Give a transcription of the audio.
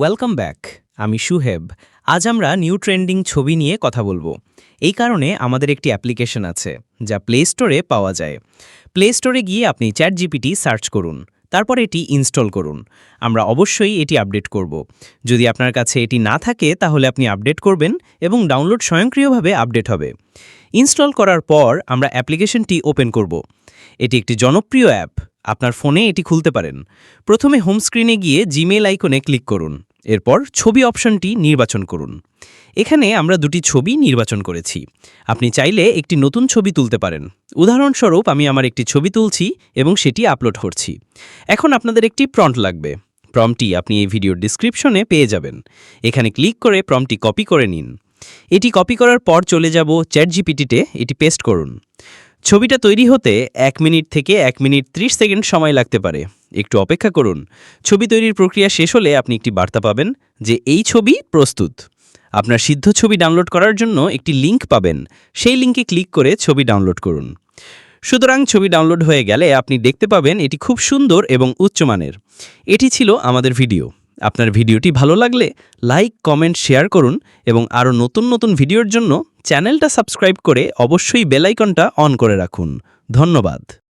Welcome back আমি সুহেব আজ আমরা নিউ ট্রেন্ডিং ছবি নিয়ে কথা বলব। এই কারণে আমাদের একটি অ্যাপ্লিকেশন আছে, যা প্লে স্টোরে পাওয়া যায়। প্লে স্টোরে গিয়ে আপনি চ্যাট জিপিটি সার্চ করুন, তারপর এটি ইনস্টল করুন। আমরা অবশ্যই এটি আপডেট করব। যদি আপনার কাছে এটি না থাকে, তাহলে আপনি আপডেট করবেন এবং ডাউনলোড স্বয়ংক্রিয়ভাবে আপডেট হবে। ইনস্টল করার পর আমরা অ্যাপ্লিকেশনটি ওপেন করব। এটি একটি জনপ্রিয় অ্যাপ আপনার ফোনে এটি খুলতে পারেন। প্রথমে হোম স্ক্রিনে গিয়ে জিমেল আইকনে ক্লিক করুন। এরপর ছবি অপশনটি নির্বাচন করুন। এখানে আমরা দুটি ছবি নির্বাচন করেছি। আপনি চাইলে একটি নতুন ছবি তুলতে পারেন। উদাহরণস্বরূপ, আমি আমার একটি ছবি তুলছি এবং সেটি আপলোড করছি। এখন আপনাদের একটি প্রম্পট লাগবে। প্রম্পটি আপনি এই ভিডিওর ডিসক্রিপশনে পেয়ে যাবেন। এখানে ক্লিক করে প্রম্পটি কপি করে নিন। এটি কপি করার পর চলে যাব চ্যাট জিপিটিতে এটি পেস্ট করুন। ছবিটা তৈরি হতে এক মিনিট থেকে এক মিনিট ত্রিশ সেকেন্ড সময় লাগতে পারে। একটু অপেক্ষা করুন। ছবি তৈরির প্রক্রিয়া শেষ হলে আপনি একটি বার্তা পাবেন যে এই ছবি প্রস্তুত। আপনার সিদ্ধ ছবি ডাউনলোড করার জন্য একটি লিংক পাবেন। সেই লিঙ্কে ক্লিক করে ছবি ডাউনলোড করুন। সুতরাং ছবি ডাউনলোড হয়ে গেলে আপনি দেখতে পাবেন এটি খুব সুন্দর এবং উচ্চমানের এটি ছিল আমাদের ভিডিও। আপনার ভিডিওটি ভালো লাগলে লাইক, কমেন্ট, শেয়ার করুন এবং আরও নতুন নতুন ভিডিওর জন্য চ্যানেলটা সাবস্ক্রাইব করে অবশ্যই বেলাইকনটা অন করে রাখুন। ধন্যবাদ।